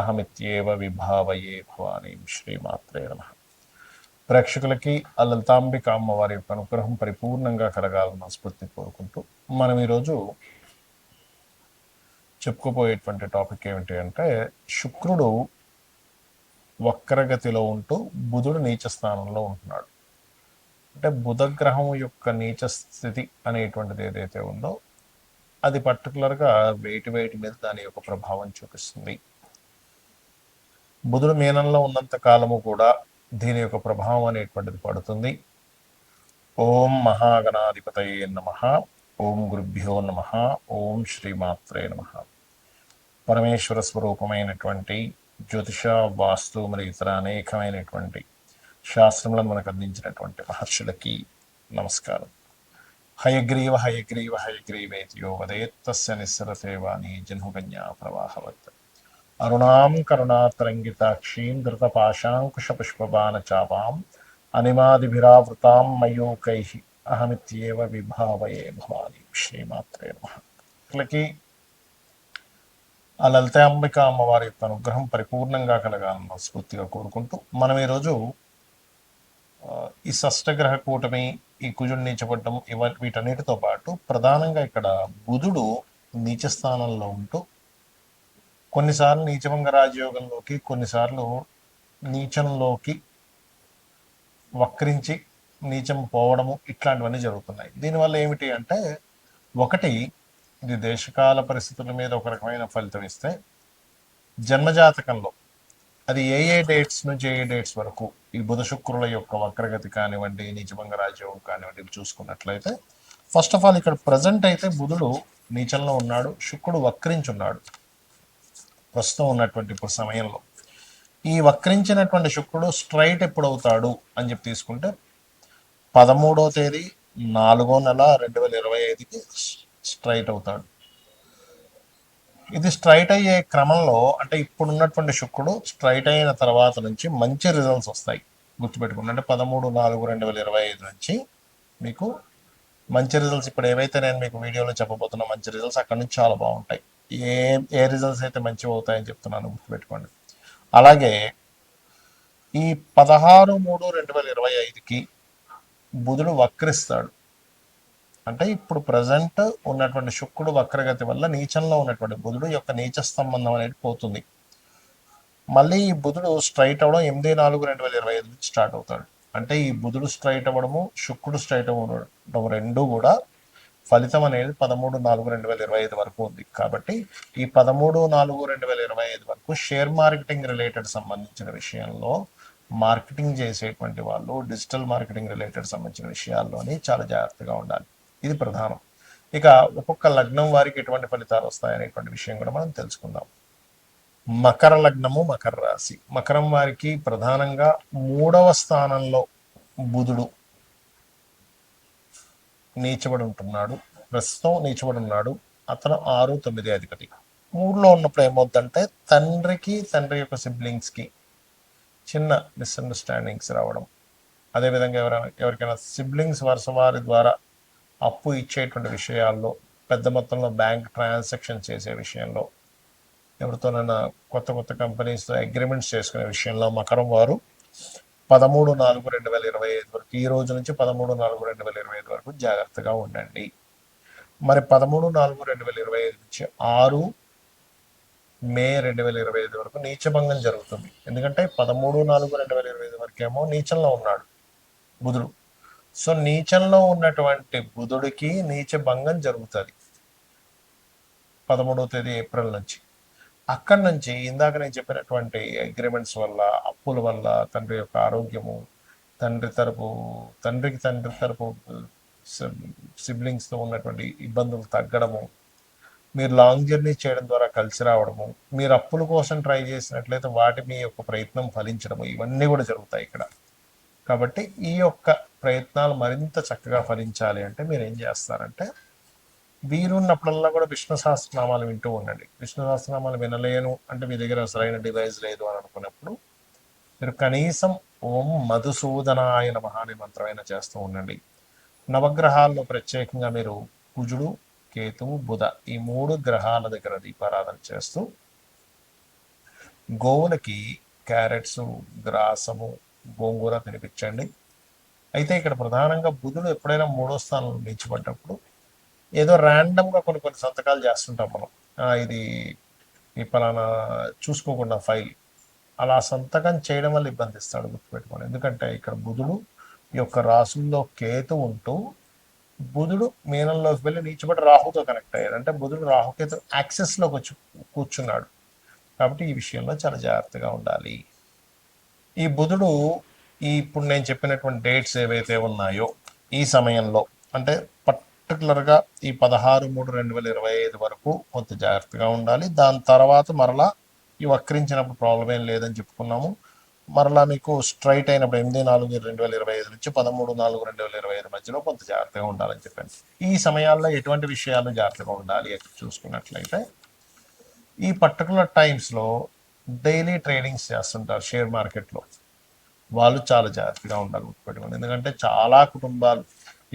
అహమిత్యేవ విభావయే భవానీ శ్రీమాత్రే నమ. ప్రేక్షకులకి ఆ లలితాంబిక అమ్మవారి యొక్క అనుగ్రహం పరిపూర్ణంగా కలగాలని మనస్ఫూర్తి కోరుకుంటూ మనం ఈరోజు చెప్పుకోబోయేటువంటి టాపిక్ ఏమిటి అంటే శుక్రుడు వక్రగతిలో ఉంటూ బుధుడు నీచ స్థానంలో ఉంటున్నాడు. అంటే బుధగ్రహం యొక్క నీచ స్థితి అనేటువంటిది ఏదైతే ఉందో అది పర్టికులర్గా వేటి వేటి మీద దాని యొక్క ప్రభావం చూపిస్తుంది. బుధుడు మీనంలో ఉన్నంత కాలము కూడా దీని యొక్క ప్రభావం అనేటువంటిది పడుతుంది. ఓం మహాగణాధిపతయే నమ. ఓం గురుభ్యో నమ. ఓం శ్రీమాత్రే నమ. పరమేశ్వర స్వరూపమైనటువంటి జ్యోతిష వాస్తు మరియు ఇతర అనేకమైనటువంటి శాస్త్రములను మనకు అందించినటువంటి మహర్షులకి నమస్కారం. హయగ్రీవ హయగ్రీవ హయగ్రీవేతియో వదేత్తస్య నిస్సరతే వాణి జన్హుగన్యా ప్రవాహవత్. అరుణాం కరుణాతరంగితాక్షీం ధృతపాశాంకుశపుష్పబాణచాపాం అనిమాదిభిరావృతాం మయూకై అహమిత్యేవ విభావయే భవాని శ్రీమాత్రే నమకి ఆ లలితాంబిక అమ్మవారి యొక్క అనుగ్రహం పరిపూర్ణంగా కలగాలని స్ఫూర్తిగా కోరుకుంటూ మనం ఈరోజు ఈ షష్టగ్రహ కూటమి ఈ కుజుడు నీచపడ్డం ఇవ వీటన్నిటితో పాటు ప్రధానంగా ఇక్కడ బుధుడు నీచ స్థానంలో ఉంటూ కొన్నిసార్లు నీచభంగ రాజయోగంలోకి కొన్నిసార్లు నీచంలోకి వక్రించి నీచం పోవడము ఇట్లాంటివన్నీ జరుగుతున్నాయి. దీనివల్ల ఏమిటి అంటే ఒకటి ఇది దేశకాల పరిస్థితుల మీద ఒక రకమైన ఫలితం ఇస్తే జన్మజాతకంలో అది ఏ ఏ డేట్స్ నుంచి ఏ ఏ డేట్స్ వరకు ఈ బుధ శుక్రుల యొక్క వక్రగతి కానివ్వండి నీచభంగ రాజ్యోగం కానివ్వండి చూసుకున్నట్లయితే ఫస్ట్ ఆఫ్ ఆల్ ఇక్కడ ప్రజెంట్ అయితే బుధుడు నీచంలో ఉన్నాడు శుక్రుడు వక్రించున్నాడు. ప్రస్తుతం ఉన్నటువంటి ఇప్పుడు సమయంలో. ఈ వక్రించినటువంటి శుక్రుడు స్ట్రైట్ ఎప్పుడు అవుతాడు అని చెప్పి తీసుకుంటే పదమూడో తేదీ నాలుగో నెల రెండు వేల ఇరవై ఐదుకి స్ట్రైట్ అవుతాడు. ఇది స్ట్రైట్ అయ్యే క్రమంలో అంటే ఇప్పుడు ఉన్నటువంటి శుక్రుడు స్ట్రైట్ అయిన తర్వాత నుంచి మంచి రిజల్ట్స్ వస్తాయి. గుర్తుపెట్టుకోండి అంటే పదమూడు నాలుగు రెండు వేల ఇరవై ఐదు నుంచి మీకు మంచి రిజల్ట్స్ ఇప్పుడు ఏవైతే నేను మీకు వీడియోలో చెప్పబోతున్నా మంచి రిజల్ట్స్ అక్కడ నుంచి చాలా బాగుంటాయి. ఏ ఏ రిజల్ట్స్ అయితే మంచివి అవుతాయని చెప్తున్నాను గుర్తుపెట్టుకోండి. అలాగే ఈ పదహారు మూడు రెండు వేల ఇరవై ఐదుకి బుధుడు వక్రిస్తాడు. అంటే ఇప్పుడు ప్రజెంట్ ఉన్నటువంటి శుక్రుడు వక్రగతి వల్ల నీచంలో ఉన్నటువంటి బుధుడు యొక్క నీచ సంబంధం అనేది పోతుంది. మళ్ళీ ఈ బుధుడు స్ట్రైట్ అవ్వడం ఎనిమిది నాలుగు రెండు వేల ఇరవై ఐదు నుంచి స్టార్ట్ అవుతాడు. అంటే ఈ బుధుడు స్ట్రైట్ అవ్వడము శుక్రుడు స్ట్రైట్ అవ్వడం రెండు కూడా ఫలితం అనేది పదమూడు నాలుగు రెండు వేల ఇరవై ఐదు వరకు ఉంది. కాబట్టి ఈ పదమూడు నాలుగు రెండు వేల ఇరవై ఐదు వరకు షేర్ మార్కెటింగ్ రిలేటెడ్ సంబంధించిన విషయంలో మార్కెటింగ్ చేసేటువంటి వాళ్ళు డిజిటల్ మార్కెటింగ్ రిలేటెడ్ సంబంధించిన విషయాల్లోని చాలా జాగ్రత్తగా ఉండాలి. ఇది ప్రధానం. ఇక ఒక్కొక్క లగ్నం వారికి ఎటువంటి ఫలితాలు వస్తాయనేటువంటి విషయం కూడా మనం తెలుసుకుందాం. మకర లగ్నము మకర రాశి. మకరం వారికి ప్రధానంగా మూడవ స్థానంలో బుధుడు నీచబడి ఉంటున్నాడు ప్రస్తుతం నీచబడి ఉన్నాడు అతను ఆరు తొమ్మిది అధిపతి మూడులో ఉన్నప్పుడు ఏమవుతుందంటే తండ్రికి తండ్రి యొక్క సిబ్లింగ్స్కి చిన్న మిస్అండర్స్టాండింగ్స్ రావడం. అదేవిధంగా ఎవరైనా ఎవరికైనా సిబ్లింగ్స్ వరుస వారి ద్వారా అప్పు ఇచ్చేటువంటి విషయాల్లో పెద్ద మొత్తంలో బ్యాంక్ ట్రాన్సాక్షన్ చేసే విషయంలో ఎవరితోనైనా కొత్త కొత్త కంపెనీస్తో అగ్రిమెంట్స్ చేసుకునే విషయంలో మకరం వారు పదమూడు నాలుగు రెండు వేల ఇరవై ఐదు వరకు ఈ రోజు నుంచి పదమూడు నాలుగు రెండు వేల ఇరవై ఐదు వరకు జాగ్రత్తగా ఉండండి. మరి పదమూడు నాలుగు రెండు వేల ఇరవై ఐదు నుంచి ఆరు మే రెండు వేల ఇరవై ఐదు వరకు నీచభంగం జరుగుతుంది. ఎందుకంటే పదమూడు నాలుగు రెండు వేల ఇరవై ఐదు వరకు ఏమో నీచంలో ఉన్నాడు బుధుడు. సో నీచంలో ఉన్నటువంటి బుధుడికి నీచ భంగం జరుగుతుంది. పదమూడవ తేదీ ఏప్రిల్ నుంచి. అక్కడి నుంచి ఇందాక నేను చెప్పినటువంటి అగ్రిమెంట్స్ వల్ల అప్పుల వల్ల తండ్రి యొక్క ఆరోగ్యము తండ్రి తరపు తండ్రికి తండ్రి తరపు సిబ్లింగ్స్తో ఉన్నటువంటి ఇబ్బందులు తగ్గడము మీరు లాంగ్ జర్నీ చేయడం ద్వారా కలిసి రావడము మీరు అప్పుల కోసం ట్రై చేసినట్లయితే వాటి మీ యొక్క ప్రయత్నం ఫలించడము ఇవన్నీ కూడా జరుగుతాయి ఇక్కడ. కాబట్టి ఈ యొక్క ప్రయత్నాలు మరింత చక్కగా ఫలించాలి అంటే మీరు ఏం చేస్తారంటే వీరున్నప్పుడల్లా కూడా విష్ణు సహస్రనామాలు వింటూ ఉండండి. విష్ణు సహస్రనామాలు వినలేను అంటే మీ దగ్గర సరైన డివైస్ లేదు అని అనుకున్నప్పుడు మీరు కనీసం ఓం మధుసూదనాయ నమ అనే మంత్రమైన చేస్తూ ఉండండి. నవగ్రహాల్లో ప్రత్యేకంగా మీరు కుజుడు కేతువు బుధ ఈ మూడు గ్రహాల దగ్గర దీపారాధన చేస్తూ గోవులకి క్యారెట్స్ గ్రాసము గోంగూర తినిపించండి. అయితే ఇక్కడ ప్రధానంగా బుధుడు ఎప్పుడైనా మూడో స్థానంలో నిలిచిపడ్డప్పుడు ఏదో ర్యాండమ్గా కొన్ని కొన్ని సంతకాలు చేస్తుంటాం మనం. ఇది ఈ పలానా చూసుకోకుండా ఫైల్. అలా సంతకం చేయడం వల్ల ఇబ్బంది ఇస్తాడు గుర్తుపెట్టుకోండి. ఎందుకంటే ఇక్కడ బుధుడు ఈ యొక్క రాసుల్లో కేతు ఉంటూ బుధుడు మీనంలోకి వెళ్ళి నీచుబడి రాహుతో కనెక్ట్ అయ్యాడు. అంటే బుధుడు రాహుకేతు యాక్సెస్లోకి వచ్చి కూర్చున్నాడు. కాబట్టి ఈ విషయంలో చాలా జాగ్రత్తగా ఉండాలి. ఈ బుధుడు ఈ ఇప్పుడు నేను చెప్పినటువంటి డేట్స్ ఏవైతే ఉన్నాయో ఈ సమయంలో అంటే పట్ పర్టికులర్గా ఈ పదహారు మూడు రెండు వేల ఇరవై ఐదు వరకు కొంత జాగ్రత్తగా ఉండాలి. దాని తర్వాత మరలా ఈ వక్రించినప్పుడు ప్రాబ్లం ఏం లేదని చెప్పుకున్నాము. మరలా మీకు స్ట్రైట్ అయినప్పుడు ఎనిమిది నాలుగు రెండు వేల ఇరవై ఐదు నుంచి పదమూడు నాలుగు రెండు వేల ఇరవై ఐదు మధ్యలో కొంత జాగ్రత్తగా ఉండాలని చెప్పాను ఈ సమయాల్లో ఎటువంటి విషయాలు జాగ్రత్తగా ఉండాలి అని చూసుకున్నట్లయితే ఈ పర్టికులర్ టైమ్స్లో డైలీ ట్రేడింగ్స్ చేస్తుంటారు షేర్ మార్కెట్లో వాళ్ళు చాలా జాగ్రత్తగా ఉండాలి. ఎందుకంటే చాలా కుటుంబాలు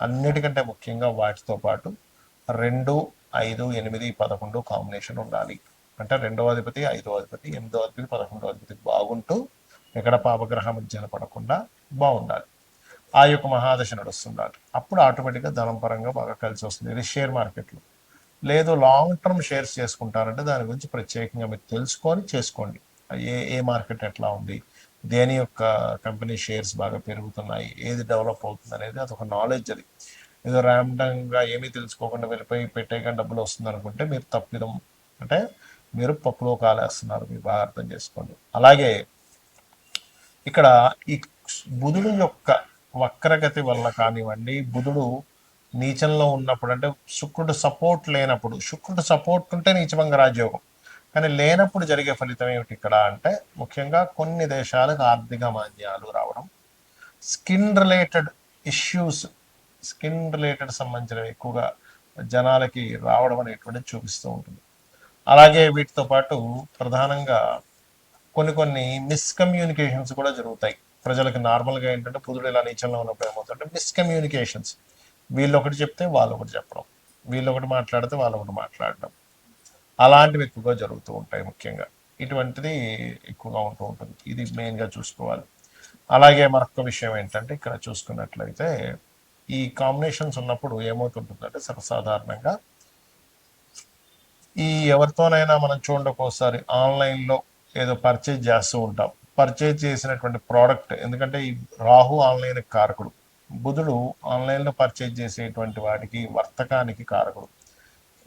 అన్నిటికంటే ముఖ్యంగా వాటితో పాటు రెండు ఐదు ఎనిమిది పదకొండు కాంబినేషన్ ఉండాలి. అంటే రెండవ అధిపతి ఐదవ అధిపతి ఎనిమిదో అధిపతి పదకొండో అధిపతి బాగుంటూ ఎక్కడ పాపగ్రహం మధ్యన పడకుండా బాగుండాలి. ఆ యొక్క మహాదశ నడుస్తుండాలి. అప్పుడు ఆటోమేటిక్గా ధనం పరంగా బాగా కలిసి వస్తుంది. ఇది షేర్ మార్కెట్లో లేదు లాంగ్ టర్మ్ షేర్స్ చేసుకుంటారంటే దాని గురించి ప్రత్యేకంగా మీరు తెలుసుకొని చేసుకోండి. ఏ ఏ మార్కెట్ ఎట్లా ఉంది? దేని యొక్క కంపెనీ షేర్స్ బాగా పెరుగుతున్నాయి ఏది డెవలప్ అవుతుంది అనేది అదొక నాలెడ్జ్ అది. ఏదో ర్యాండంగా ఏమీ తెలుసుకోకుండా వెళ్ళిపోయి పెట్టేగా డబ్బులు వస్తుంది అనుకుంటే మీరు తప్పిదం. అంటే మీరు పప్పులో కాలేస్తున్నారు మీరు బాగా అర్థం చేసుకోండి. అలాగే ఇక్కడ ఈ బుధుడు యొక్క వక్రగతి వల్ల కానివ్వండి బుధుడు నీచంలో ఉన్నప్పుడు అంటే శుక్రుడు సపోర్ట్ లేనప్పుడు శుక్రుడు సపోర్ట్ ఉంటే నీచభంగ రాజయోగం. కానీ లేనప్పుడు జరిగే ఫలితం ఏమిటి ఇక్కడ అంటే ముఖ్యంగా కొన్ని దేశాలకు ఆర్థిక మాంద్యాలు రావడం. Skin related issues skin related సంబంధించినవి ఎక్కువగా జనాలకి రావడం అనేటువంటిది చూపిస్తూ ఉంటుంది. అలాగే వీటితో పాటు ప్రధానంగా కొన్ని కొన్ని మిస్కమ్యూనికేషన్స్ కూడా జరుగుతాయి. ప్రజలకు నార్మల్గా ఏంటంటే పుదుడు ఇలా నీచంలో ఉన్నప్పుడు ఏమవుతుంటే మిస్కమ్యూనికేషన్స్ వీళ్ళు ఒకటి చెప్తే వాళ్ళు ఒకటి చెప్పడం. వీళ్ళు ఒకటి మాట్లాడితే వాళ్ళు ఒకటి మాట్లాడడం. అలాంటివి ఎక్కువగా జరుగుతూ ఉంటాయి ముఖ్యంగా. ఇటువంటిది ఎక్కువగా ఉంటూ ఉంటుంది. ఇది మెయిన్గా చూసుకోవాలి. అలాగే మరొక విషయం ఏంటంటే ఇక్కడ చూసుకున్నట్లయితే ఈ కాంబినేషన్స్ ఉన్నప్పుడు ఏమవుతుంటుందంటే సర్వసాధారణంగా ఈ ఎవరితోనైనా మనం చూడండి ఒక్కోసారి ఆన్లైన్లో ఏదో పర్చేజ్ చేస్తూ ఉంటాం. పర్చేజ్ చేసినటువంటి ప్రోడక్ట్ ఎందుకంటే ఈ రాహు ఆన్లైన్ కారకుడు. బుధుడు ఆన్లైన్లో పర్చేజ్ చేసేటువంటి వాటికి వర్తకానికి కారకుడు.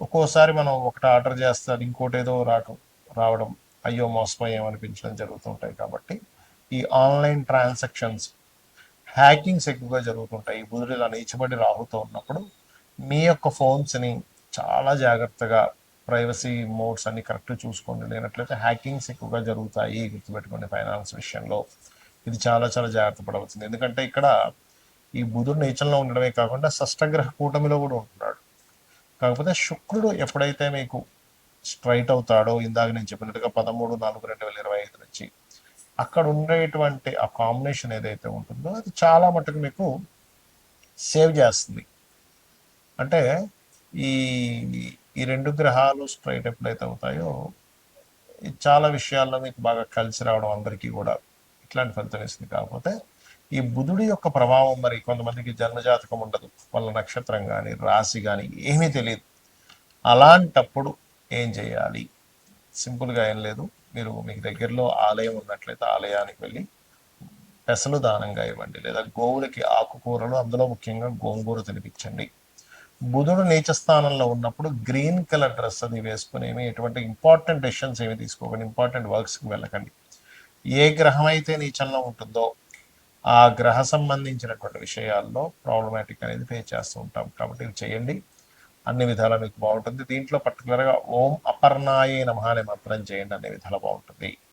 ఒక్కోసారి మనం ఒకటి ఆర్డర్ చేస్తారు ఇంకోటి ఏదో రావడం రావడం అయ్యో మోసపోయాం అనిపించడం జరుగుతుంటాయి కాబట్టి ఈ ఆన్లైన్ ట్రాన్సాక్షన్స్ హ్యాకింగ్స్ ఎక్కువగా జరుగుతుంటాయి. ఈ బుధుడు ఇలా నీచబడి రాహుతో ఉన్నప్పుడు మీ యొక్క ఫోన్స్ని చాలా జాగ్రత్తగా ప్రైవసీ మోడ్స్ అన్ని కరెక్ట్ చూసుకోండి. లేనట్లయితే హ్యాకింగ్స్ ఎక్కువగా జరుగుతాయి గుర్తుపెట్టుకోండి ఫైనాన్స్ విషయంలో. ఇది చాలా చాలా జాగ్రత్త పడవలసింది. ఎందుకంటే ఇక్కడ ఈ బుధుడు నీచంలో ఉండడమే కాకుండా షష్టగ్రహ కూటమిలో కూడా ఉంటుంది. కాకపోతే శుక్రుడు ఎప్పుడైతే మీకు స్ట్రైట్ అవుతాడో ఇందాక నేను చెప్పినట్టుగా పదమూడు నాలుగు రెండు వేల ఇరవై ఐదు నుంచి అక్కడ ఉండేటువంటి ఆ కాంబినేషన్ ఏదైతే ఉంటుందో అది చాలా మటుకు మీకు సేవ్ చేస్తుంది. అంటే ఈ ఈ రెండు గ్రహాలు స్ట్రైట్ ఎప్పుడైతే అవుతాయో చాలా విషయాల్లో మీకు బాగా కలిసి రావడం అందరికీ కూడా ఇట్లాంటి ఫలితం ఇస్తుంది. కాకపోతే ఈ బుధుడి యొక్క ప్రభావం మరి కొంతమందికి జన్మజాతకం ఉండదు. వాళ్ళ నక్షత్రం కానీ రాశి కానీ ఏమీ తెలియదు. అలాంటప్పుడు ఏం చేయాలి? సింపుల్గా ఏం లేదు. మీరు మీకు దగ్గరలో ఆలయం ఉన్నట్లయితే ఆలయానికి వెళ్ళి పెసలు దానంగా ఇవ్వండి. లేదా గోవులకి ఆకుకూరలు అందులో ముఖ్యంగా గోంగూర తినిపించండి. బుధుడు నీచ స్థానంలో ఉన్నప్పుడు గ్రీన్ కలర్ డ్రెస్ అది వేసుకుని ఏమి ఎటువంటి ఇంపార్టెంట్ డెసిషన్స్ ఏమి తీసుకోకండి. ఇంపార్టెంట్ వర్క్స్కి వెళ్ళకండి. ఏ గ్రహం అయితే నీచంలో ఉంటుందో ఆ గ్రహ సంబంధించినటువంటి విషయాల్లో ప్రాబ్లమాటిక్ అనేది ఫేస్ చేస్తూ ఉంటాం. కాబట్టి ఇవి చేయండి. అన్ని విధాలా మీకు బాగుంటుంది. దీంట్లో పర్టికులర్గా ఓం అపర్ణాయే నమహాని అనే మంత్రం చేయండి. అన్ని విధాలు బాగుంటుంది.